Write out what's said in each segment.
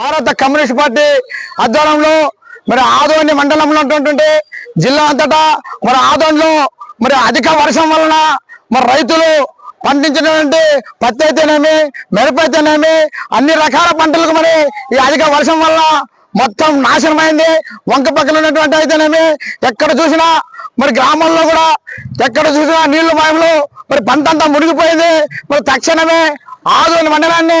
భారత communist party ఆధ్వర్యంలో మరి ఆదోని మండలంలో ఉన్నటువంటి జిల్లా అంతటా మరి ఆదోన్లో మరి అధిక వర్షం వలన మరి రైతులు పండించినటువంటి పత్తి అయితేనేమి మిరప అయితేనేమి అన్ని రకాల పంటలకు మరి ఈ అధిక వర్షం వల్ల మొత్తం నాశనమైంది. వంక పక్కన ఉన్నటువంటి అయితేనేమి ఎక్కడ చూసినా మరి గ్రామంలో కూడా ఎక్కడ చూసినా నీళ్ళు మాయంలో మరి పంట అంతా మునిగిపోయింది. మరి తక్షణమే ఆదోని మండలాన్ని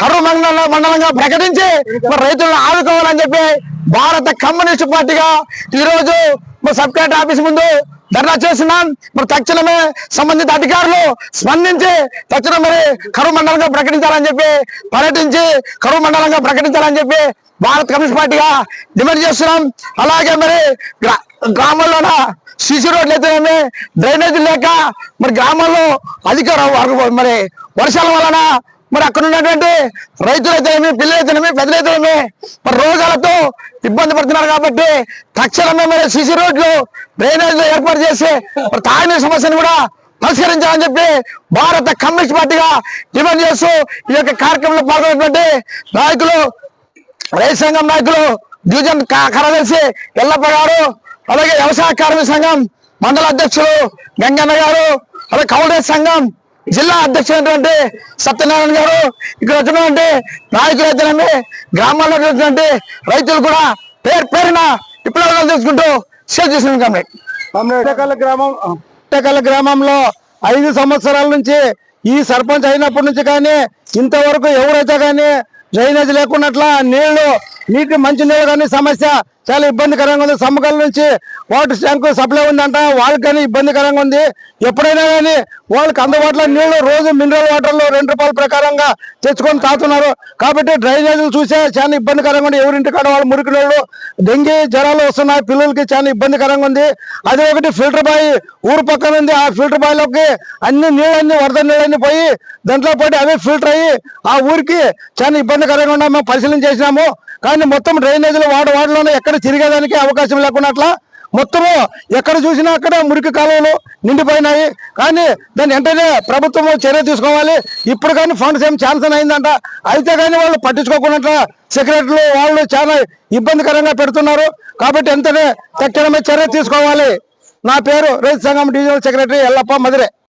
కరువు మండల మండలంగా ప్రకటించి మరి రైతులను ఆదుకోవాలని చెప్పి భారత కమ్యూనిస్ట్ పార్టీగా ఈరోజు రోజు మరి సబ్ కలెక్టర్ ఆఫీస్ ముందు ధర్నా చేస్తున్నాం. మరి తక్షణమే సంబంధిత అధికారులు స్పందించి తక్షణం మరి కరువు మండలంగా ప్రకటించాలని చెప్పి పర్యటించి కరువు మండలంగా ప్రకటించాలని చెప్పి భారత కమ్యూనిస్ట్ పార్టీగా డిమాండ్ చేస్తున్నాం. అలాగే మరి గ్రా- గ్రామాల్లోన సిసి రోడ్లు అయితేనేమి డ్రైనేజీ లేక మరి గ్రామంలో అధిక మరి వర్షాల వలన మరి అక్కడ ఉన్నటువంటి రైతులైతేనేమి పిల్లలైతేనేమి పెద్దలైతేనేమి మరి రోగాలతో ఇబ్బంది పడుతున్నారు కాబట్టి తక్షణమే మరి సిసి రోడ్లు డ్రైనేజ్లు ఏర్పాటు చేసి మరి తాగునీరు సమస్యను కూడా పరిష్కరించాలని చెప్పి భారత కమ్యూనిస్ట్ పార్టీగా డిమాండ్ చేస్తూ ఈ యొక్క కార్యక్రమంలో పాల్గొన్నటువంటి నాయకులు రైతు సంఘం నాయకులు డివిజన్ కా- కార్యదర్శి ఎల్లప్ప గారు అలాగే వ్యవసాయ కార్మిక సంఘం మండల అధ్యక్షులు గంగన్న గారు అలాగే కౌడేజ్ సంఘం జిల్లా అధ్యక్షుడైనటువంటి సత్యనారాయణ గారు ఇక్కడ వచ్చినటువంటి నాయకులు అయితేనేమి గ్రామాల్లో ఉన్నటువంటి రైతులు కూడా పేరు పేరున విప్లవాలు తీసుకుంటూ షేర్ చేసిన పుట్టకల్ గ్రామం పుట్టకల్ గ్రామంలో ఐదు సంవత్సరాల నుంచి ఈ సర్పంచ్ అయినప్పటి నుంచి కానీ ఇంతవరకు ఎవరైతే కానీ డ్రైనేజ్ లేకున్నట్ల నీళ్ళు నీటి మంచి నీళ్ళు కానీ సమస్య చాలా ఇబ్బందికరంగా ఉంది. సమ్మకల నుంచి వాటర్ ట్యాంక్ సప్లై ఉందంట వాళ్ళకి కానీ ఇబ్బందికరంగా ఉంది. ఎప్పుడైనా కానీ వాళ్ళకి అందుబాటులో నీళ్ళు రోజు మినరల్ వాటర్లు రెండు రూపాయల ప్రకారంగా తెచ్చుకొని తాగుతున్నారు. కాబట్టి డ్రైనేజీలు చూసే చాలా ఇబ్బందికరంగా ఉంది. ఎవరింటి కాడ వాళ్ళు మురికి నీళ్ళు డెంగీ జ్వరాలు వస్తున్నాయి. పిల్లలకి చాలా ఇబ్బందికరంగా ఉంది. అదే ఒకటి ఫిల్టర్ బాయ్ ఊరు పక్కన ఉంది. ఆ ఫిల్టర్ బాయ్లోకి అన్ని నీళ్ళన్నీ వరద నీళ్ళన్నీ పోయి దాంట్లో పడి అవే ఫిల్టర్ అయ్యి ఆ ఊరికి చాలా ఇబ్బందికరంగా ఉన్నాయి మేము పరిశీలన చేసినాము. కానీ మొత్తం డ్రైనేజీలు వాడు వాడలోనే ఎక్కడ తిరిగేదానికి అవకాశం లేకున్నట్ల మొత్తము ఎక్కడ చూసినా అక్కడ మురికి కాలువలు నిండిపోయినాయి. కానీ దాన్ని వెంటనే ప్రభుత్వం చర్య తీసుకోవాలి. ఇప్పుడు కానీ ఫండ్స్ ఏం ఛాన్సన్ అయిందంట. అయితే కానీ వాళ్ళు పట్టించుకోకుండా సెక్రటరీలు వాళ్ళు చాలా ఇబ్బందికరంగా పెడుతున్నారు. కాబట్టి వెంటనే తక్షణమే చర్య తీసుకోవాలి. నా పేరు రైతు సంఘం డివిజనల్ సెక్రటరీ ఎల్లప్ప మధురే